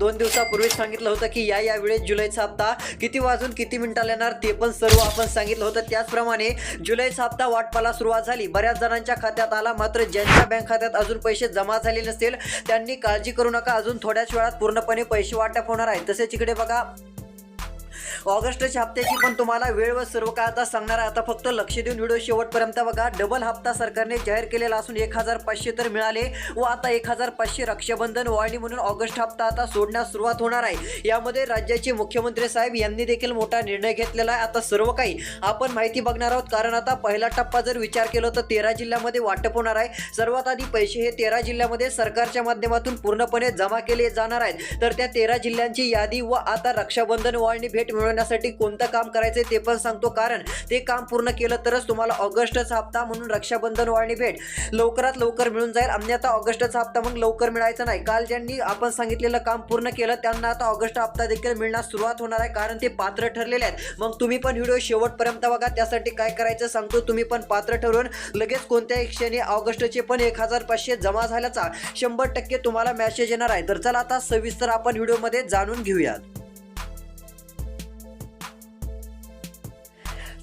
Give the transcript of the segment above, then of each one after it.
दोन दिवसापूर्वीच सांगितलं होतं की या या वेळेस जुलैचा हप्ता किती वाजून किती मिनिटाला येणार ते पण सर्व आपण सांगितलं होतं. त्याचप्रमाणे जुलैचा हप्ता वाटपाला सुरुवात झाली. बऱ्याच जणांच्या खात्यात आला मात्र ज्यांच्या बँक खात्यात अजून पैसे जमा झाले नसतील त्यांनी काळजी करू नका. अजून थोड्याच वेळात पूर्णपणे पैसे वाटप होणार आहे. तसेच इकडे बघा ऑगस्टच्या हप्त्याची पण तुम्हाला वेळ व सर्व काय आता सांगणार आहे. आता फक्त लक्ष देऊन व्हिडिओ शेवटपर्यंत बघा. डबल हप्ता सरकारने जाहीर केलेला असून एक हजार पाचशे तर मिळाले व आता एक हजार पाचशे रक्षाबंधन वाढणी म्हणून ऑगस्ट हप्ता आता सोडण्यास सुरुवात होणार आहे. यामध्ये राज्याचे मुख्यमंत्री साहेब यांनी देखील मोठा निर्णय घेतलेला आहे. आता सर्व काही आपण माहिती बघणार आहोत. कारण आता पहिला टप्पा जर विचार केला तर तेरा जिल्ह्यामध्ये वाटप होणार आहे. सर्वात आधी पैसे हे तेरा जिल्ह्यामध्ये सरकारच्या माध्यमातून पूर्णपणे जमा केले जाणार आहेत. तर त्या तेरा जिल्ह्यांची यादी व आता रक्षाबंधन वाळणी भेट मिळवण्यासाठी कोणतं काम करायचं ते पण सांगतो. कारण ते काम पूर्ण केलं तरच तुम्हाला ऑगस्टचा हप्ता म्हणून रक्षाबंधन वाळणी भेट लवकरात लवकर मिळून जाईल. अन्यथा ऑगस्टचा हप्ता मग लवकर मिळायचा नाही. काल ज्यांनी आपण सांगितलेलं काम पूर्ण केलं त्यांना आता ऑगस्ट हप्ता देखील मिळण्यास सुरुवात होणार आहे. कारण ते पात्र ठरलेले आहेत. मग तुम्ही पण व्हिडिओ शेवटपर्यंत बघा. त्यासाठी काय करायचं सांगतो. तुम्ही पण पात्र ठरवून लगेच कोणत्याही क्षणी ऑगस्टचे पण एक हजार पाचशे जमा झाल्याचा शंभर टक्के तुम्हाला मेसेज येणार आहे. तर चला आता सविस्तर आपण व्हिडिओमध्ये जाणून घेऊयात.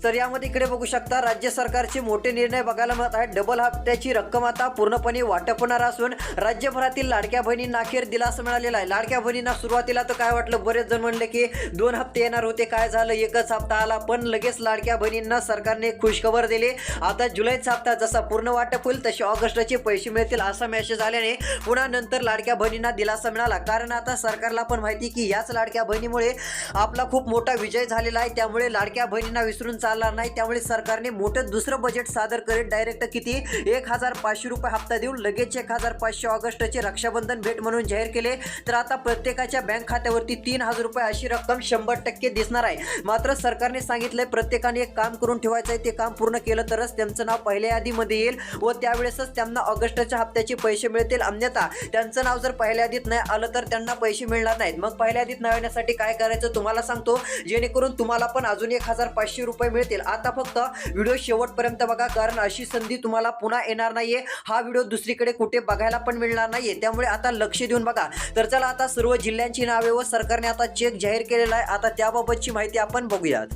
तर यामध्ये इकडे बघू शकता राज्य सरकारचे मोठे निर्णय बघायला मिळत आहेत. डबल हप्त्याची रक्कम आता पूर्णपणे वाटप होणार असून राज्यभरातील लाडक्या बहिणींना अखेर दिलासा मिळालेला आहे. लाडक्या बहिणींना सुरुवातीला तर काय वाटलं? बरेच जण म्हणले की दोन हप्ते येणार होते काय झालं? एकच हप्ता आला पण लगेच लाडक्या बहिणींना सरकारने खुशखबर दिली. आता जुलैचा हप्ता जसा पूर्ण वाटप होईल तसे ऑगस्टचे पैसे मिळतील असा मेसेज आल्याने पुन्हा नंतर लाडक्या बहिणींना दिलासा मिळाला. कारण आता सरकारला पण माहिती की याच लाडक्या बहिणीमुळे आपला खूप मोठा विजय झालेला आहे. त्यामुळे लाडक्या बहिणींना विसरून चालणार नाही. त्यामुळे सरकारने मोठं दुसरं बजेट सादर करीत डायरेक्ट किती? एक हजार पाचशे रुपये हप्ता देऊन लगेच एक हजार पाचशे ऑगस्टचे रक्षाबंधन भेट म्हणून जाहीर केले. तर आता प्रत्येकाच्या बँक खात्यावरती तीन हजार रुपये अशी रक्कम शंभर टक्के दिसणार आहे. मात्र सरकारने सांगितलंय प्रत्येकाने एक काम करून ठेवायचं आहे. ते काम पूर्ण केलं तरच त्यांचं नाव पहिल्या यादीमध्ये येईल व त्यावेळेसच त्यांना ऑगस्टच्या हप्त्याचे पैसे मिळतील. अन्यथा त्यांचं नाव जर पहिल्या यादीत नाही आलं तर त्यांना पैसे मिळणार नाहीत. मग पहिल्या यादीत नाव येण्यासाठी काय करायचं तुम्हाला सांगतो. जेणेकरून तुम्हाला पण अजून एक हजार पाचशे रुपये मिळतील. आता फक्त व्हिडिओ शेवटपर्यंत बघा कारण अशी संधी तुम्हाला पुन्हा येणार नाहीये. हा व्हिडिओ दुसरीकडे कुठे बघायला पण मिळणार नाहीये. त्यामुळे आता लक्ष देऊन बघा. तर चला आता सर्व जिल्ह्यांची नावे व सरकारने आता चेक जाहीर केलेला आहे. आता त्याबाबतची माहिती आपण बघूयात.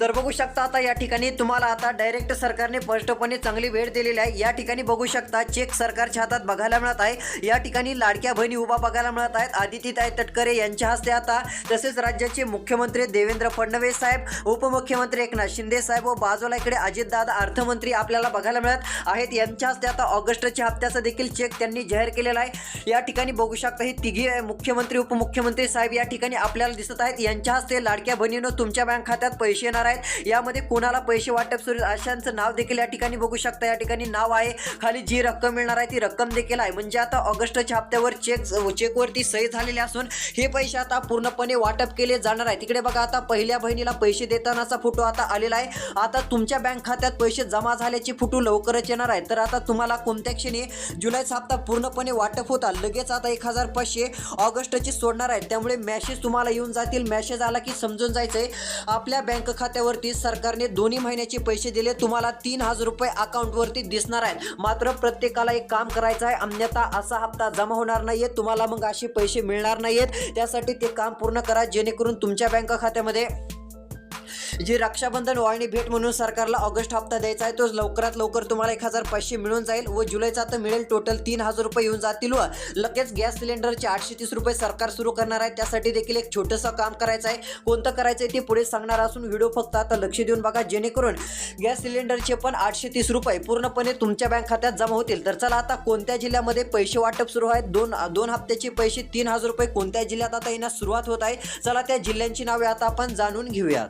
तर बघू शकता आता या ठिकाणी तुम्हाला आता डायरेक्ट सरकारने स्पष्टपणे चांगली वेळ दिलेली आहे. या ठिकाणी बघू शकता चेक सरकारच्या हातात बघायला मिळत आहे. या ठिकाणी लाडक्या बहिणी उभा बघायला मिळत आहेत. आदितीताई तटकरे यांच्या हस्ते आता तसेच राज्याचे मुख्यमंत्री देवेंद्र फडणवीस साहेब उपमुख्यमंत्री एकनाथ शिंदे साहेब व बाजूला इकडे अजितदादा अर्थमंत्री आपल्याला बघायला मिळत आहेत. यांच्या हस्ते आता ऑगस्टच्या हप्त्याचा देखील चेक त्यांनी जाहीर केलेला आहे. या ठिकाणी बघू शकता हे तिघी मुख्यमंत्री उपमुख्यमंत्री साहेब या ठिकाणी आपल्याला दिसत आहेत. यांच्या हस्ते लाडक्या बहिणीनं तुमच्या बँक खात्यात पैसे येणार आहेत. यामध्ये कोणाला पैसे वाटप सुरू अशांचं नाव देखील या ठिकाणी बघू शकता. या ठिकाणी नाव आहे खाली जी रक्कम मिळणार आहे ती रक्कम देखील आहे. म्हणजे आता ऑगस्टच्या हप्त्यावर चेक चेकवरती सही झालेली असून हे पैसे आता पूर्णपणे वाटप केले जाणार आहे तिकडे बघा आता पहिल्या बहिणीला पैसे देतानाचा फोटो आता आलेला आहे. आता तुमच्या बँक खात्यात पैसे जमा झाल्याचे फोटो लवकरच येणार आहे. तर आता तुम्हाला कोणत्या क्षणी जुलैचा हप्ता पूर्णपणे वाटप होता लगेच आता एक हजार पाचशे ऑगस्टची सोडणार आहे त्यामुळे मॅसेज तुम्हाला येऊन जातील. मॅसेज आला की समजून जायचं आहे आपल्या बँक खात्यावरती सरकारने दोन्ही महिन्याचे पैसे दिले. तुम्हाला तीन हजार रुपये अकाउंटवरती दिसणार आहेत. मात्र प्रत्येकाला एक काम करायचं आहे. अन्यथा असा हप्ता जमा होणार नाहीये. तुम्हाला मग असे पैसे मिळणार नाहीयेत. त्यासाठी ते काम पूर्ण करा. जेणेकरून तुमच्या बँक खात्यामध्ये जी रक्षाबंधन वाळणी भेट म्हणून सरकारला ऑगस्ट हप्ता द्यायचा आहे तो लवकरात लवकर तुम्हाला एक हजार पाचशे मिळून जाईल व जुलैचा तर मिळेल टोटल तीन हजार रुपये येऊन जातील व लगेच गॅस सिलेंडरचे आठशे तीस रुपये सरकार सुरू करणार आहे. त्यासाठी देखील एक छोटंसं काम करायचं आहे. कोणतं करायचं आहे ते पुढे सांगणार असून व्हिडिओ फक्त आता लक्ष देऊन बघा जेणेकरून गॅस सिलेंडरचे पण आठशे तीस रुपये पूर्णपणे तुमच्या बँक खात्यात जमा होतील. तर चला आता कोणत्या जिल्ह्यामध्ये पैसे वाटप सुरू आहेत? दोन दोन हप्त्याचे पैसे तीन हजार रुपये कोणत्या जिल्ह्यात आता येण्यास सुरुवात होत आहे? चला त्या जिल्ह्यांची नावे आता आपण जाणून घेऊयात.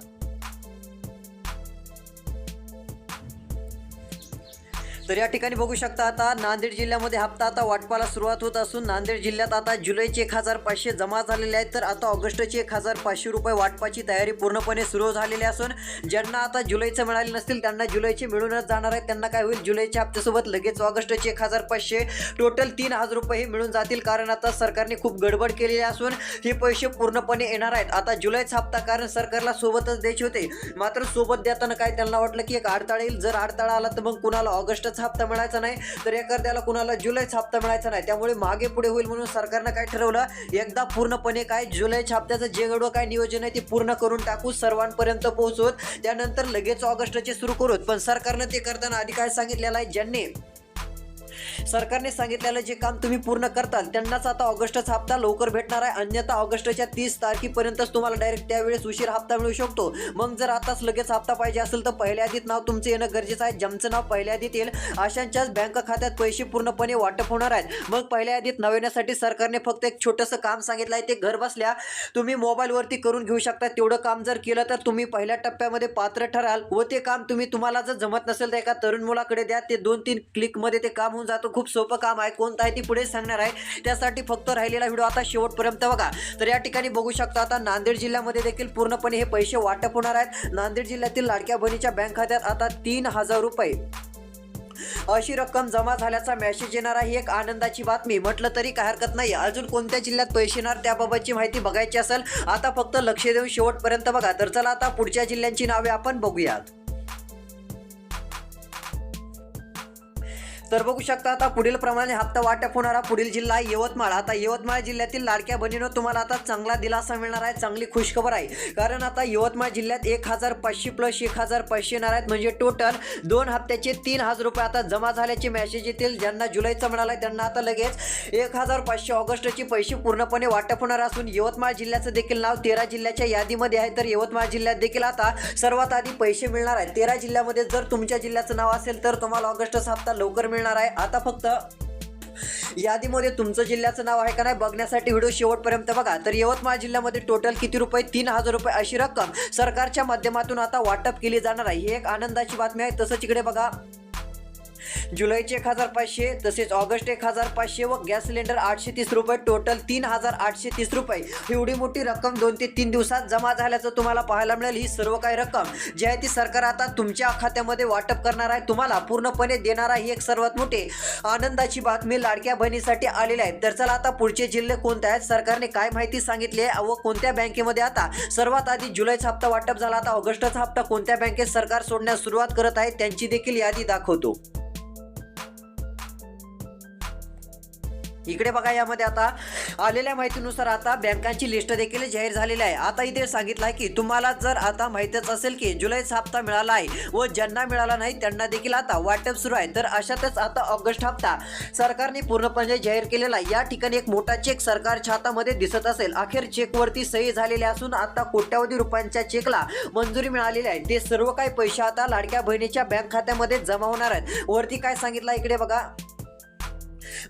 तर या ठिकाणी बघू शकता आता नांदेड जिल्ह्यामध्ये हप्ता आता वाटपाला सुरुवात होत असून नांदेड जिल्ह्यात आता जुलैचे एक हजार पाचशे जमा झालेले आहेत. तर आता ऑगस्टचे एक हजार पाचशे रुपये वाटपाची तयारी पूर्णपणे सुरू झालेली असून ज्यांना आता जुलैचं मिळाले नसतील त्यांना जुलैचे मिळूनच जाणार आहेत. त्यांना काय होईल? जुलैच्या हप्त्यासोबत लगेच ऑगस्टचे एक हजार पाचशे टोटल तीन हजार रुपये हे मिळून जातील. कारण आता सरकारने खूप गडबड केलेली असून हे पैसे पूर्णपणे येणार आहेत. आता जुलैचा हप्ता कारण सरकारला सोबतच द्यायचे होते. मात्र सोबत देताना काय त्यांना वाटलं की एक अडथळा येईल? जर अडथळा आला तर मग कुणाला? ऑगस्टच ऑगस्टचा हप्ता मिळायचा नाही. तर एखाद्याला कुणाला जुलैचा हप्ता मिळायचा नाही. त्यामुळे मागे पुढे होईल म्हणून सरकारनं काय ठरवलं? एकदा पूर्णपणे काय जुलैच्या हप्त्याचं जे घडवं काय नियोजन आहे ते पूर्ण करून टाकू सर्वांपर्यंत पोहोचवत. त्यानंतर लगेच ऑगस्टचे सुरू करूत. पण सरकारनं ते करताना आधी काय सांगितलेलं आहे ज्यांनी सरकारने सांगितलेलं जे काम तुम्ही पूर्ण करताल त्यांनाच आता ऑगस्टचा हप्ता लवकर भेटणार आहे. अन्यथा ऑगस्टच्या तीस तारखेपर्यंतच तुम्हाला डायरेक्ट त्यावेळेस उशीर हप्ता मिळू शकतो. मग जर आताच लगेच हप्ता पाहिजे असेल तर पहिल्या आधीत नाव तुमचं येणं गरजेचं आहे. ज्यांचं नाव पहिल्या आधीत येईल अशांच्याच बँक खात्यात पैसे पूर्णपणे वाटप होणार आहेत. मग पहिल्या आधीत नव्याण्यासाठी सरकारने फक्त एक छोटंसं काम सांगितलं आहे ते घर बसल्या तुम्ही मोबाईलवरती करून घेऊ शकता. तेवढं काम जर केलं तर तुम्ही पहिल्या टप्प्यामध्ये पात्र ठराल व ते काम तुम्ही तुम्हाला जर जमत नसेल तर एका तरुण मुलाकडे द्या. ते दोन तीन क्लिकमध्ये ते काम होऊन जातो खूप सोपं काम आहे कोणतं आहे ती पुढे सांगणार आहे त्यासाठी फक्त राहिलेला व्हिडिओ आता शेवटपर्यंत बघा. तर या ठिकाणी बघू शकता आता नांदेड जिल्ह्यामध्ये देखील पूर्णपणे हे पैसे वाटप होणार आहेत. नांदेड जिल्ह्यातील लाडक्या बहिणीच्या बँक खात्यात आता तीन हजार रुपये. अशी रक्कम जमा झाल्याचा मेसेज येणार आहे. ही एक आनंदाची बातमी. म्हटलं तरी काय हरकत नाही अजून कोणत्या जिल्ह्यात पैसे येणार त्याबाबतची माहिती बघायची असेल आता फक्त लक्ष देऊन शेवटपर्यंत बघा. तर चला आता पुढच्या जिल्ह्यांची नावे आपण बघूयात. तर बघू शकता आता पुढील प्रमाणे हप्ता वाटप होणारा पुढील जिल्हा आहे यवतमाळ. आता यवतमाळ जिल्ह्यातील लाडक्या बहिणीनं तुम्हाला आता चांगला दिलासा मिळणार आहे चांगली खुशखबर आहे. कारण आता यवतमाळ जिल्ह्यात एक हजार पाचशे प्लस एक हजार पाचशे येणार आहेत. म्हणजे टोटल दोन हप्त्याचे तीन हजार रुपये आता जमा झाल्याचे मेसेज येतील. ज्यांना जुलैचा मिळाला आहे त्यांना आता लगेच एक हजार पाचशे ऑगस्टचे पैसे पूर्णपणे वाटप होणार असून यवतमाळ जिल्ह्याचं देखील नाव तेरा जिल्ह्याच्या यादीमध्ये आहे. तर यवतमाळ जिल्ह्यात देखील आता सर्वात आधी पैसे मिळणार आहेत. तेरा जिल्ह्यामध्ये जर तुमच्या जिल्ह्याचं नाव असेल तर तुम्हाला ऑगस्टचा हप्ता लवकर मिळणार आहे. आता फक्त यादीमध्ये तुमचं जिल्ह्याचं नाव आहे का नाही बघण्यासाठी व्हिडिओ शेवटपर्यंत बघा. तर यवतमाळ जिल्ह्यामध्ये टोटल किती रुपये? तीन हजार रुपये अशी रक्कम सरकारच्या माध्यमातून आता वाटप केली जाणार आहे. ही एक आनंदाची बातमी आहे. तसंच इकडे बघा. जुलैचे एक हजार पाचशे तसेच ऑगस्ट एक हजार पाचशे व गॅस सिलेंडर आठशे तीस रुपये टोटल तीन हजार आठशे तीस रुपये. एवढी मोठी रक्कम दोन ते तीन दिवसात जमा झाल्याचं तुम्हाला पाहायला मिळेल. ही सर्व काही रक्कम जी आहे ती सरकार आता तुमच्या खात्यामध्ये वाटप करणार आहे. तुम्हाला पूर्णपणे देणार आहे. ही एक सर्वात मोठी आनंदाची बातमी लाडक्या बहिणीसाठी आलेली आहे. तर चला आता पुढचे जिल्हे कोणते आहेत? सरकारने काय माहिती सांगितली आहे व कोणत्या बँकेमध्ये आता सर्वात आधी जुलैचा हप्ता वाटप झाला. आता ऑगस्टचा हप्ता कोणत्या बँकेत सरकार सोडण्यास सुरुवात करत आहे? त्यांची देखील यादी दाखवतो. इकडे बघा यामध्ये आता आलेल्या माहितीनुसार आता बँकांची लिस्ट देखील जाहीर झालेली आहे. आता इथे सांगितलं आहे की तुम्हाला जर आता माहितीच असेल की जुलैचा हप्ता मिळाला आहे व ज्यांना मिळाला नाही त्यांना देखील आता वाटप सुरू आहे. तर अशातच आता ऑगस्ट हप्ता सरकारने पूर्णपणे जाहीर केलेला आहे. या ठिकाणी एक मोठा चेक सरकारच्या हातामध्ये दिसत असेल. अखेर चेकवरती सही झालेली असून आता कोट्यावधी रुपयांच्या चेकला मंजुरी मिळालेली आहे. ते सर्व काही पैसे आता लाडक्या बहिणीच्या बँक खात्यामध्ये जमा होणार आहेत. वरती काय सांगितलं इकडे बघा.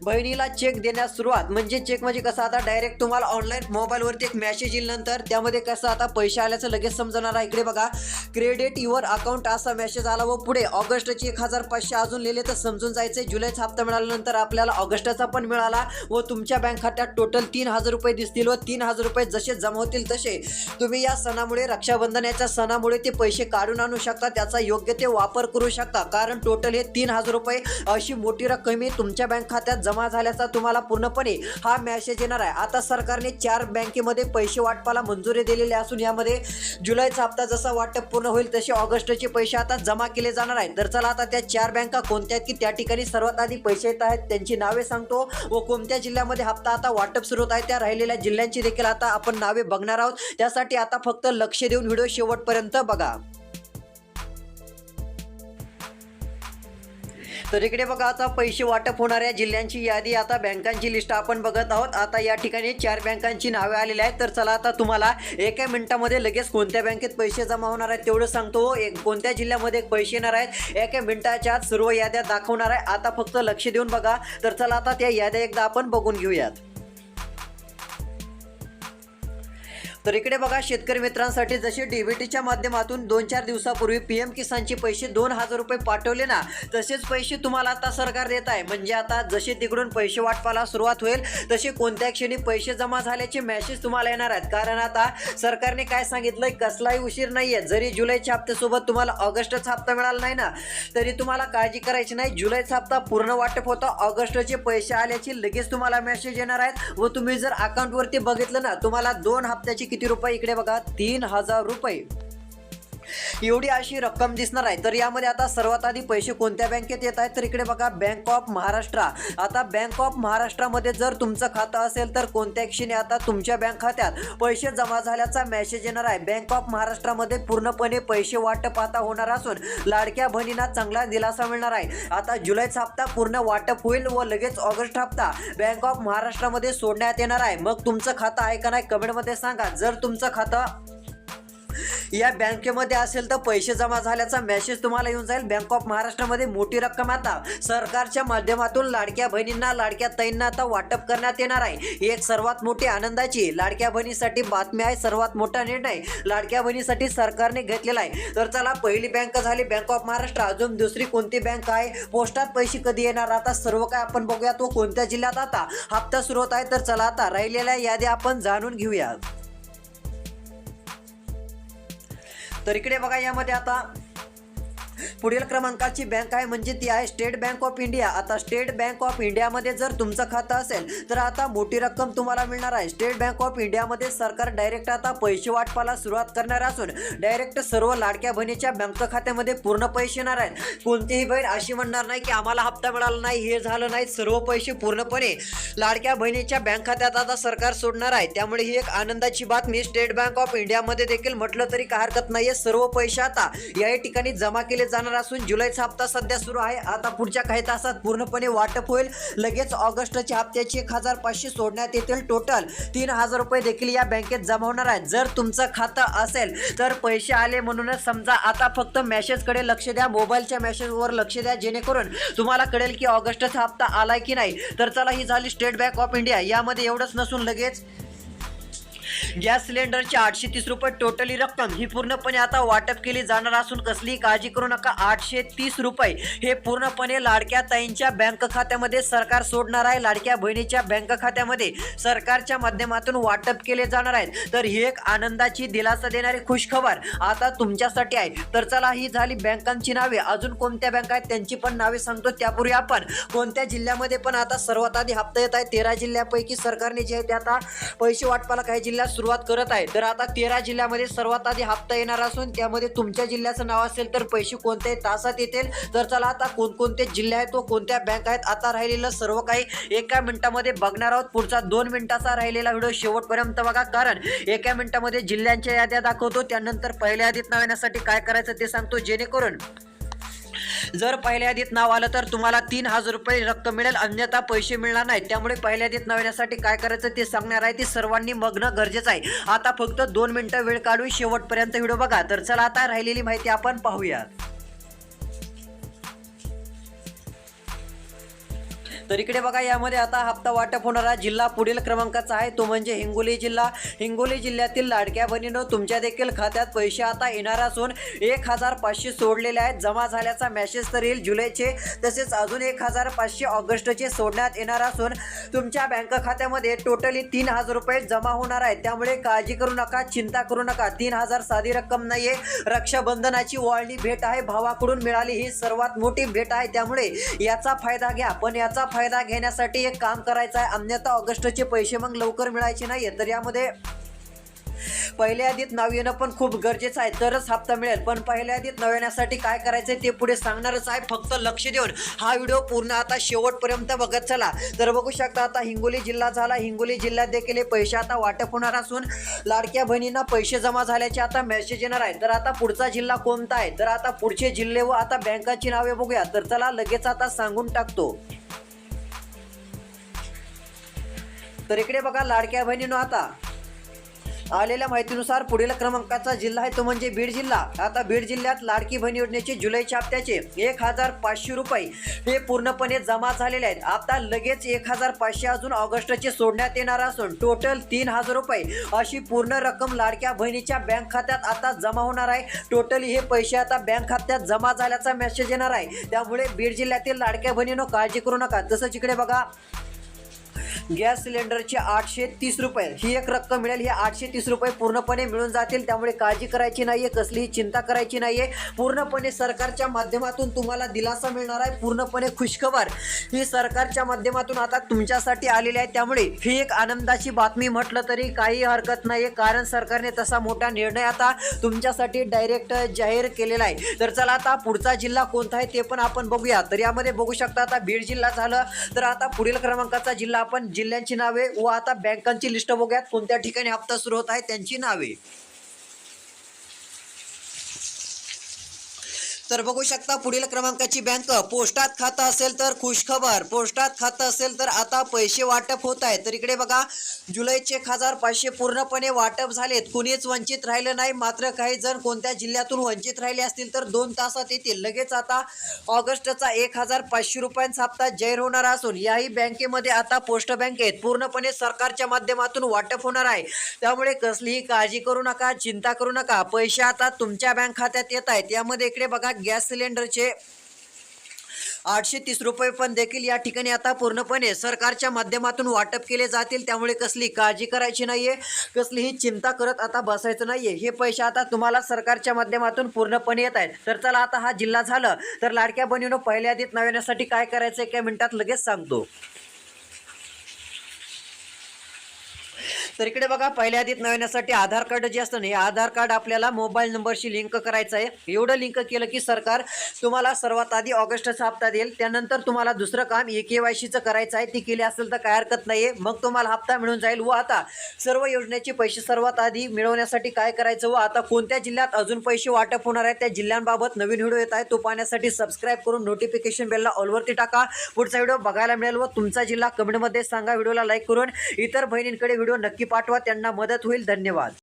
बहिणीला चेक देण्यास सुरुवात. म्हणजे चेक म्हणजे कसं आता डायरेक्ट तुम्हाला ऑनलाईन मोबाईलवरती एक मेसेज येईल नंतर. त्यामध्ये कसं आता पैसे आल्याचं लगेच समजणार आहे. इकडे बघा. क्रेडिट युअर अकाउंट असा मेसेज आला व पुढे. ऑगस्टचे एक हजार पाचशे अजून लिहिले तर समजून जायचे जुलैचा हप्ता मिळाल्यानंतर आपल्याला ऑगस्टचा पण मिळाला व तुमच्या बँक खात्यात टोटल तीन हजार रुपये दिसतील व तीन हजार रुपये जसे जमा होतील तसे तुम्ही या सणामुळे रक्षाबंधनाच्या सणामुळे ते पैसे काढून आणू शकता. त्याचा योग्य ते वापर करू शकता. कारण टोटल हे तीन हजार रुपये अशी मोठी रक्कम आहे तुमच्या बँक खात्यात जमा झाल्याचा तुम्हाला पूर्णपणे हा मॅसेज येणार आहे. आता सरकारने चार बँकेमध्ये पैसे वाटपाला मंजुरी दिलेली असून यामध्ये जुलैचा हप्ता जसा वाटप पूर्ण होईल तसे ऑगस्टचे पैसे आता जमा केले जाणार आहेत. तर चला आता त्या चार बँका कोणत्या आहेत की त्या ठिकाणी सर्वात आधी पैसे येत आहेत त्यांची नावे सांगतो व कोणत्या जिल्ह्यामध्ये हप्ता आता वाटप सुरू होत आहे त्या राहिलेल्या जिल्ह्यांची देखील आता आपण नावे बघणार आहोत. त्यासाठी आता फक्त लक्ष देऊन व्हिडिओ शेवटपर्यंत बघा. तर इकडे बघा आता पैसे वाटप होणाऱ्या जिल्ह्यांची यादी आता बँकांची लिस्ट आपण बघत आहोत. आता या ठिकाणी चार बँकांची नावे आलेली आहेत. तर चला आता तुम्हाला एका मिनिटामध्ये लगेच कोणत्या बँकेत पैसे जमा होणार आहेत तेवढं सांगतो. एक कोणत्या जिल्ह्यामध्ये पैसे येणार आहेत? एका मिनिटाच्या आत सर्व याद्या दाखवणार आहे. आता फक्त लक्ष देऊन बघा. तर चला आता त्या याद्या एकदा आपण बघून घेऊयात. तर इकडे बघा शेतकरी मित्रांसाठी जसे डीबीटीच्या माध्यमातून दोन चार दिवसापूर्वी पी एम किसानचे पैसे दोन हजार रुपये पाठवले ना तसेच पैसे तुम्हाला आता सरकार देत आहे. म्हणजे आता जसे तिकडून पैसे वाटपाला सुरुवात होईल तसे कोणत्या क्षणी पैसे जमा झाल्याचे मेसेज तुम्हाला येणार आहेत. कारण आता सरकारने काय सांगितलंय कसलाही उशीर नाही आहे जरी जुलैच्या हप्त्यासोबत तुम्हाला ऑगस्टचा हप्ता मिळाला नाही ना तरी तुम्हाला काळजी करायची नाही. जुलैचा हप्ता पूर्ण वाटप होता ऑगस्टचे पैसे आल्याचे लगेच तुम्हाला मेसेज येणार आहेत. व तुम्ही जर अकाउंटवरती बघितलं ना तुम्हाला दोन हप्त्याची किती रुपये? इकडे बघा तीन हजार रुपये. एवढी अशी रक्कम दिसणार आहे. तर यामध्ये आता सर्वात आधी पैसे कोणत्या बँकेत येत आहेत? तर इकडे बघा बँक ऑफ महाराष्ट्र आता बँक ऑफ महाराष्ट्रामध्ये जर तुमचं खातं असेल तर कोणत्या क्षणी आता तुमच्या बँक खात्यात पैसे जमा झाल्याचा मेसेज येणार आहे? बँक ऑफ महाराष्ट्रामध्ये पूर्णपणे पैसे वाटप आता होणार असून लाडक्या बहिणींना चांगला दिलासा मिळणार आहे. आता जुलैचा हप्ता पूर्ण वाटप होईल व लगेच ऑगस्ट हप्ता बँक ऑफ महाराष्ट्रामध्ये सोडण्यात येणार आहे. मग तुमचं खातं आहे का नाही? कमेंटमध्ये सांगा. जर तुमचं खातं या बँकेमध्ये असेल तर पैसे जमा झाल्याचा मेसेज तुम्हाला येऊन जाईल. बँक ऑफ महाराष्ट्रामध्ये मोठी रक्कम आता सरकारच्या माध्यमातून लाडक्या बहिणींना लाडक्या ताईंना आता वाटप करण्यात येणार आहे. ही एक सर्वात मोठी आनंदाची लाडक्या बहिणीसाठी बातमी आहे. सर्वात मोठा निर्णय लाडक्या बहिणीसाठी सरकारने घेतलेला आहे. तर चला पहिली बँक झाली बँक ऑफ महाराष्ट्र अजून दुसरी कोणती बँक आहे? पोस्टात पैसे कधी येणार? आता सर्व काय आपण बघूया तो कोणत्या जिल्ह्यात आता? हप्ता सुरू होत आहे. तर चला आता राहिलेल्या यादी आपण जाणून घेऊया. तर इकडे बघा यामध्ये आता पुढील क्रमांकाची बँक आहे म्हणजे ती आहे स्टेट बँक ऑफ इंडिया. आता स्टेट बँक ऑफ इंडियामध्ये जर तुमचं खातं असेल तर आता मोठी रक्कम तुम्हाला मिळणार आहे. स्टेट बँक ऑफ इंडियामध्ये सरकार डायरेक्ट आता पैसे वाटपाला सुरुवात करणार असून डायरेक्ट सर्व लाडक्या बहिणीच्या बँक खात्यामध्ये पूर्ण पैसे येणार आहेत. कोणतीही बहीण अशी म्हणणार नाही की आम्हाला हप्ता मिळाला नाही हे झालं नाही सर्व पैसे पूर्णपणे लाडक्या बहिणीच्या बँक खात्यात आता सरकार सोडणार आहे. त्यामुळे ही एक आनंदाची बातमी स्टेट बँक ऑफ इंडियामध्ये देखील म्हटलं तरी काय हरकत नाहीये. सर्व पैसे आता याही ठिकाणी जमा केले जाणार असून जुलैचा हप्ता सध्या सुरू आहे. आता पुढच्या काही तासात पूर्णपणे वाटप होईल. लगेच ऑगस्टच्या हप्त्याची एक हजार पाचशे सोडण्यात येतील. टोटल तीन हजार रुपये देखील या बँकेत जमा होणार आहेत. जर तुमचं खातं असेल तर पैसे आले म्हणूनच समजा आता फक्त मेसेजकडे लक्ष द्या. मोबाईलच्या मेसेजवर लक्ष द्या. जेणेकरून तुम्हाला कळेल की ऑगस्टचा हप्ता आलाय की नाही. तर चला ही झाली स्टेट बँक ऑफ इंडिया. यामध्ये एवढंच नसून लगेच गॅस सिलेंडरची आठशे तीस रुपये टोटली रक्कम ही पूर्णपणे आता वाटप केली जाणार असून कसलीही काळजी करू नका. आठशे तीस रुपये हे पूर्णपणे लाडक्या ताईंच्या बँक खात्यामध्ये सरकार सोडणार आहे. लाडक्या बहिणीच्या बँक खात्यामध्ये सरकारच्या माध्यमातून वाटप केले जाणार आहेत. तर ही एक आनंदाची दिलासा देणारी खुश खबर आता तुमच्यासाठी आहे. तर चला ही झाली बँकांची नावे. अजून कोणत्या बँका आहेत त्यांची पण नावे सांगतो. त्यापूर्वी आपण कोणत्या जिल्ह्यामध्ये पण आता सर्वात आधी हप्ता येत आहे? तेरा जिल्ह्यापैकी सरकारने जे आहे ते आता पैसे वाटपाला काही जिल्ह्यात सुरुवात करत आहे. तर आता तेरा जिल्ह्यामध्ये सर्वात आधी हप्ता येणार असून त्यामध्ये तुमच्या जिल्ह्याचं नाव असेल तर पैसे कोणत्याही तासात येतील. तर चला आता कोणकोणते जिल्हे आहेत व कोणत्या बँक आहेत? आता राहिलेलं सर्व काही एका मिनिटामध्ये बघणार आहोत. पुढचा दोन मिनिटाचा राहिलेला व्हिडिओ शेवटपर्यंत बघा. कारण एका मिनिटामध्ये जिल्ह्यांच्या याद्या दाखवतो. त्यानंतर पहिल्या यादीत नाव येण्यासाठी काय करायचं ते सांगतो. जेणेकरून जर पहिल्या यादीत नाव आलं तर तुम्हाला तीन हजार रुपये रक्कम मिळेल अन्यथा पैसे मिळणार नाही त्यामुळे पहिल्या यादीत नाव येण्यासाठी काय करायचं ते सांगणार आहे. ते सर्वांनी बघणं गरजेचं आहे. आता फक्त दोन मिनिटं वेळ काढून शेवटपर्यंत व्हिडिओ बघा. तर चला आता राहिलेली माहिती आपण पाहूयात. तर इकडे बघा यामध्ये आता हप्ता वाटप होणारा जिल्हा पुढील क्रमांकाचा आहे. तो म्हणजे हिंगोली जिल्हा. हिंगोली जिल्ह्यातील लाडक्या बहिणीनं तुमच्या देखील खात्यात पैसे आता येणार असून एक हजार पाचशे सोडलेले आहेत. जमा झाल्याचा मेसेज तर येईल जुलैचे. तसेच अजून एक हजार पाचशे ऑगस्टचे सोडण्यात येणार असून तुमच्या बँक खात्यामध्ये टोटली तीन हजार रुपये जमा होणार आहेत. त्यामुळे काळजी करू नका चिंता करू नका. तीन हजार साधी रक्कम नाहीये. रक्षाबंधनाची वाळणी भेट आहे. भावाकडून मिळाली ही सर्वात मोठी भेट आहे. त्यामुळे याचा फायदा घ्या. पण याचा फायदा फायदा घेण्यासाठी एक काम करायचं आहे. अन्यथा ऑगस्टचे पैसे मग लवकर मिळायचे नाही तर यामध्ये पहिल्या यादीत नाव येणं पण खूप गरजेचं आहे. तरच हप्ता मिळेल. पण पहिल्या यादीत नाव येण्यासाठी काय करायचं ते पुढे सांगणारच आहे. फक्त लक्ष देऊन हा व्हिडिओ पूर्ण आता शेवटपर्यंत बघत चला. तर बघू शकता आता हिंगोली जिल्हा झाला. हिंगोली जिल्ह्यात देखील हे पैसे आता वाटप होणार असून लाडक्या बहिणींना पैसे जमा झाल्याचे आता मेसेज येणार आहे. तर आता पुढचा जिल्हा कोणता आहे? तर आता पुढचे जिल्हे व आता बँकाची नावे बघूया. तर चला लगेच आता सांगून टाकतो. तर इकडे बघा लाडक्या बहिणीनो आता. आलेल्या माहितीनुसार पुढील क्रमांकाचा जिल्हा आहे तो म्हणजे बीड जिल्हा. आता बीड जिल्ह्यात लाडकी बहीण योजनेचे जुलैच्या हप्त्याचे एक हजार पाचशे रुपये हे पूर्णपणे जमा झालेले आहेत. आता लगेच एक हजार पाचशे अजून ऑगस्टचे सोडण्यात येणार असून टोटल तीन हजार रुपये अशी पूर्ण रक्कम लाडक्या बहिणीच्या बँक खात्यात आता जमा होणार आहे. टोटली हे पैसे आता बँक खात्यात जमा झाल्याचा मेसेज येणार आहे. त्यामुळे बीड जिल्ह्यातील लाडक्या बहिणीनं काळजी करू नका. तसंच इकडे बघा गॅस सिलेंडरचे आठशे तीस रुपये. ही एक रक्कम मिळेल. हे आठशे तीस रुपये पूर्णपणे मिळून जातील. त्यामुळे काळजी करायची नाहीये कसलीही चिंता करायची नाहीये. पूर्णपणे सरकारच्या माध्यमातून तुम्हाला दिलासा मिळणार आहे. पूर्णपणे खुशखबर. ही सरकारच्या माध्यमातून आता तुमच्यासाठी आलेली आहे. त्यामुळे ही एक आनंदाची बातमी म्हटलं तरी काही हरकत नाही कारण सरकारने तसा मोठा निर्णय आता तुमच्यासाठी डायरेक्ट जाहीर केलेला आहे. तर चला आता पुढचा जिल्हा कोणता आहे ते पण आपण बघूया. तर यामध्ये बघू शकता आता बीड जिल्हा झालं. तर आता पुढील क्रमांकाचा जिल्हा आपण जिल्ह्यांची नावे व आता बँकांची लिस्ट बघूयात. कोणत्या ठिकाणी हप्ता सुरू होत आहे त्यांची नावे. तर बघू शकता पुढील क्रमांकाची बँक पोस्टात खातं असेल तर खुशखबर. पोस्टात खातं असेल तर आता पैसे वाटप होत आहे तर इकडे बघा जुलैचे एक हजार पाचशे पूर्णपणे वाटप झालेत. कुणीच वंचित राहिलं नाही. मात्र काही जण कोणत्या जिल्ह्यातून वंचित राहिले असतील तर दोन तासात येतील. लगेच आता ऑगस्टचा एक हजार पाचशे रुपयांचा हप्ता जाहीर होणार असून याही बँकेमध्ये आता पोस्ट बँकेत पूर्णपणे सरकारच्या माध्यमातून वाटप होणार आहे. त्यामुळे कसलीही काळजी करू नका चिंता करू नका. पैसे आता तुमच्या बँक खात्यात येत आहेत. यामध्ये इकडे बघा गॅस सिलेंडरचे आठशे तीस रुपये पण देखील या ठिकाणी आता पूर्णपणे सरकारच्या माध्यमातून वाटप केले जातील. त्यामुळे कसली काळजी करायची नाहीये कसलीही चिंता करत आता बसायचं नाहीये. हे पैसे आता तुम्हाला सरकारच्या माध्यमातून पूर्णपणे येत आहेत. तर चला आता हा जिल्हा झालं. तर लाडक्या बहिणीनं पहिल्या आधीत नव्यासाठी काय करायचं एका मिनिटात लगेच सांगतो. तर इकडे बघा पहिल्या आधीत नव्यासाठी आधार कार्ड जे असतं ना हे आधार कार्ड आपल्याला मोबाईल नंबरशी लिंक करायचं आहे. एवढं लिंक केलं की सरकार तुम्हाला सर्वात आधी ऑगस्टचा हप्ता देईल त्यानंतर तुम्हाला दुसरं काम ए के वाय सीचं करायचं आहे. ती केली असेल तर काय हरकत नाही आहे मग तुम्हाला हप्ता मिळून जाईल. व आता सर्व योजनेचे पैसे सर्वात आधी मिळवण्यासाठी काय करायचं? व आता कोणत्या जिल्ह्यात अजून पैसे वाटप होणार आहे त्या जिल्ह्यांबाबत नवीन व्हिडिओ येत आहे. तो पाहण्यासाठी सबस्क्राईब करून नोटिफिकेशन बेलला ऑलवरती टाका. पुढचा व्हिडिओ बघायला मिळेल व तुमचा जिल्हा कमेंटमध्ये सांगा. व्हिडिओला लाईक करून इतर बहिणींकडे व्हिडिओ नक्की पाठवा त्यांना मदत होईल. धन्यवाद.